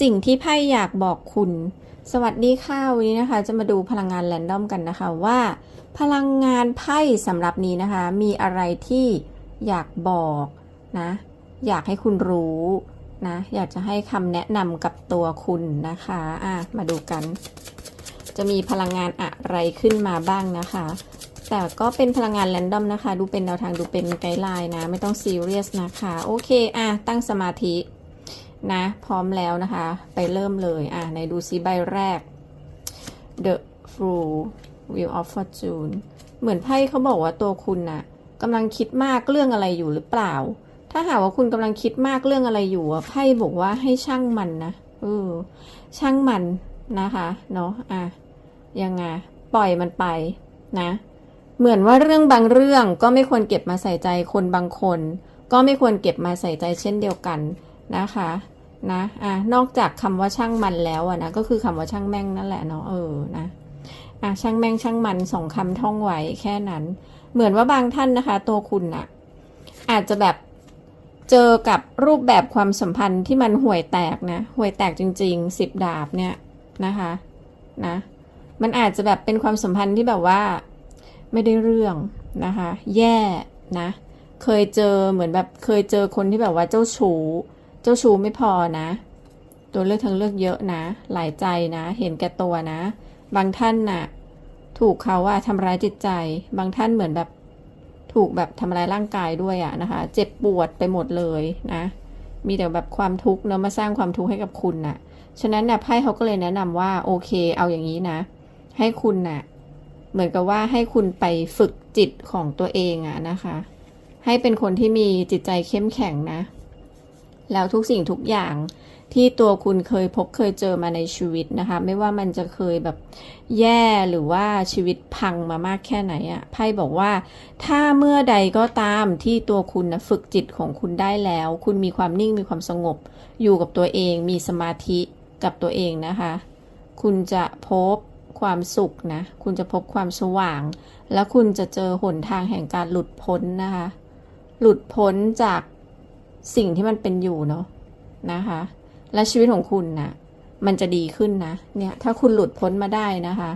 สิ่งที่ไพ่อยากบอกคุณ สวัสดีค่ะวันนี้นะคะ จะมาดูพลังงานแรนดอมกันนะคะว่า พลังงานไพ่สำหรับนี้นะคะ มีอะไรที่อยากบอกนะ อยากให้คุณรู้นะ อยากจะให้คำแนะนำกับตัวคุณนะคะอะมาดูกัน จะมีพลังงานอะไรขึ้นมาบ้างนะคะ แต่ก็เป็นพลังงานแรนดอมนะคะ ดูเป็นแนวทางดูเป็นไกด์ไลน์นะ ไม่ต้องซีเรียสนะคะ โอเคอะตั้งสมาธิ นะ พร้อมแล้วนะคะ ไปเริ่มเลย อะในดูซิใบแรก The Fool Wheel of Fortune เหมือนไพ่เขาบอกว่าตัวคุณน่ะกำลังคิดมากเรื่องอะไรอยู่หรือเปล่า ถ้าหากว่าคุณกำลังคิดมากเรื่องอะไรอยู่อะไพ่บอกว่าให้ช่างมันนะเออช่างมันนะคะเนาะอะยังไงปล่อยมันไปนะ เหมือนว่าเรื่องบางเรื่องก็ไม่ควรเก็บมาใส่ใจคนบางคน ก็ไม่ควรเก็บมาใส่ใจเช่นเดียวกัน นะคะนะอะนอกจากคำว่าช่างมันแล้วอะนะก็คือคำว่าช่างแม่งนั่นแหละเนาะเออนะอะช่างแม่งช่างมันสองคำท่องไว้แค่นั้น เหมือนว่าบางท่านนะคะ ตัวคุณน่ะ อาจจะแบบเจอกับรูปแบบความสัมพันธ์ที่มันห่วยแตกนะห่วยแตกจริงๆสิบดาบเนี่ยนะคะนะมันอาจจะแบบเป็นความสัมพันธ์ที่แบบว่า ไม่ได้เรื่องนะคะ แย่นะ เคยเจอเหมือนแบบเคยเจอคนที่แบบว่าเจ้าชู้ เจ้าชู้ไม่พอนะ ตัวเลือกทั้งเลือกเยอะนะ หลายใจนะ เห็นแก่ตัวนะ บางท่านน่ะ ถูกเขาว่าทำร้ายจิตใจ บางท่านเหมือนแบบถูกแบบทำร้ายร่างกายด้วยอะนะคะ เจ็บปวดไปหมดเลยนะ มีแต่แบบความทุกข์เนอะมาสร้างความทุกข์ให้กับคุณน่ะ ฉะนั้นน่ะไพ่เขาก็เลยแนะนำว่าโอเค เอาอย่างนี้นะ ให้คุณน่ะ เหมือนกับว่าให้คุณไปฝึกจิตของตัวเองอะนะคะ ให้เป็นคนที่มีจิตใจเข้มแข็งนะ แล้วทุกสิ่งทุกอย่างที่ตัวคุณเคยพบเคยเจอมาในชีวิตนะคะ ไม่ว่ามันจะเคยแบบแย่หรือว่าชีวิตพังมามากแค่ไหนอะไพ่บอกว่า ถ้าเมื่อใดก็ตามที่ตัวคุณนะฝึกจิตของคุณได้แล้ว คุณมีความนิ่งมีความสงบ อยู่กับตัวเอง มีสมาธิกับตัวเองนะคะ คุณจะพบความสุขนะ คุณจะพบความสว่าง แล้วคุณจะเจอหนทางแห่งการหลุดพ้นนะคะ หลุดพ้นจาก สิ่งที่มันเป็นอยู่เนาะนะคะ และชีวิตของคุณนะ่ะ มันจะดีขึ้นนะ เนี่ย ถ้าคุณหลุดพ้นมาได้นะคะ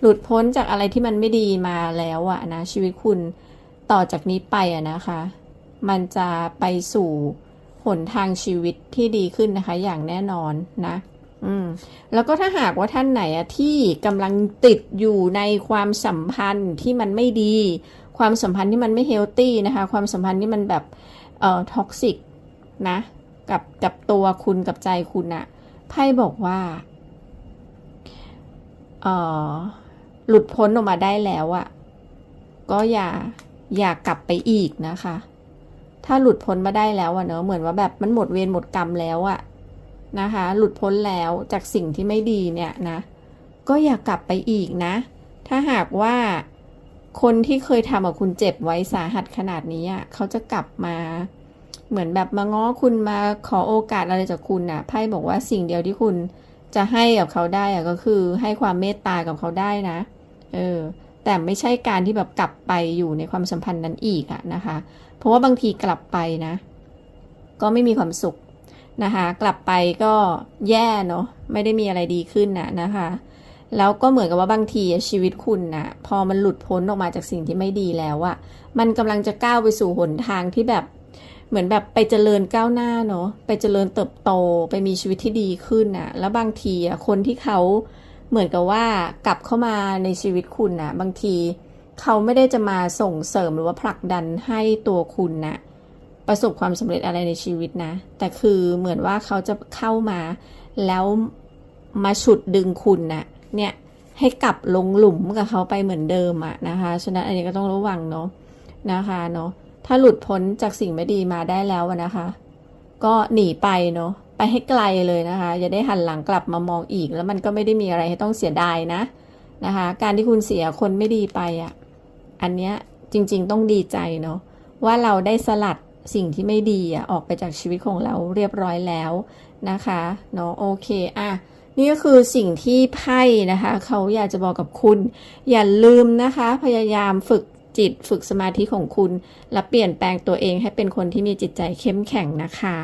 หลุดพ้นจากอะไรที่มันไม่ดีมาแล้วอะนะ ชีวิตคุณต่อจากนี้ไปอะนะคะ มันจะไปสู่หนทางชีวิตที่ดีขึ้นนะคะ อย่างแน่นอนนะ อืม แล้วก็ถ้าหากว่าท่านไหนอะที่กำลังติดอยู่ในความสัมพันธ์ที่มันไม่ดี ความสัมพันธ์ที่มันไม่เฮลตี้นะคะ ความสัมพันธ์ที่มันแบบเอ่อท็อกซิก นะ กับกับตัวคุณกับใจคุณอะไพ่บอกว่าเออหลุดพ้นออกมาได้แล้วอะก็อย่าอย่ากลับไปอีกนะคะ ถ้าหลุดพ้นมาได้แล้วอะเนอะเหมือนว่าแบบมันหมดเวรหมดกรรมแล้วอะนะคะ หลุดพ้นแล้วจากสิ่งที่ไม่ดีเนี่ยนะ ก็อย่ากลับไปอีกนะ ถ้าหากว่าคนที่เคยทำกับคุณเจ็บไว้สาหัสขนาดนี้อะเขาจะกลับมา เหมือนแบบมาง้อคุณมาขอโอกาสอะไรจากคุณน่ะไพ่บอกว่าสิ่งเดียวที่คุณจะให้กับเขาได้อะก็คือให้ความเมตตากับเขาได้นะ เออ แต่ไม่ใช่การที่แบบกลับไปอยู่ในความสัมพันธ์นั้นอีกอะนะคะ เพราะว่าบางทีกลับไปนะ ก็ไม่มีความสุขนะคะ กลับไปก็แย่เนาะไม่ได้มีอะไรดีขึ้นนะนะคะ แล้วก็เหมือนกับว่าบางทีชีวิตคุณนะพอมันหลุดพ้นออกมาจากสิ่งที่ไม่ดีแล้วอะมันกำลังจะก้าวไปสู่หนทางที่แบบ เหมือนแบบไปเจริญก้าวหน้าเนาะไปเจริญเติบโตไปมีชีวิตที่ดีขึ้นน่ะ แล้วบางทีอะคนที่เขาเหมือนกับว่ากลับเข้ามาในชีวิตคุณน่ะ บางทีเขาไม่ได้จะมาส่งเสริมหรือว่าผลักดันให้ตัวคุณน่ะประสบความสำเร็จอะไรในชีวิตนะ แต่คือเหมือนว่าเขาจะเข้ามาแล้วมาฉุดดึงคุณน่ะเนี่ยให้กลับลงหลุมกับเขาไปเหมือนเดิมอะนะคะ ฉะนั้นอันนี้ก็ต้องระวังเนาะนะคะเนาะ ถ้าหลุดพ้นจากสิ่งไม่ดีมาได้แล้วนะคะ ก็หนีไปเนาะไปให้ไกลเลยนะคะอย่าได้หันหลังกลับมามองอีก แล้วมันก็ไม่ได้มีอะไรให้ต้องเสียดายนะนะคะ การที่คุณเสียคนไม่ดีไปอะอันเนี้ยจริงๆต้องดีใจเนาะว่าเราได้สลัดสิ่งที่ไม่ดีอะออกไปจากชีวิตของเราเรียบร้อยแล้วนะคะเนาะโอเคอะนี่ก็คือสิ่งที่ไพ่นะคะ เขาอยากจะบอกกับคุณ อย่าลืมนะคะ พยายามฝึก จิต ฝึกสมาธิของคุณ และเปลี่ยนแปลงตัวเองให้เป็นคนที่มีจิตใจเข้มแข็งนะคะ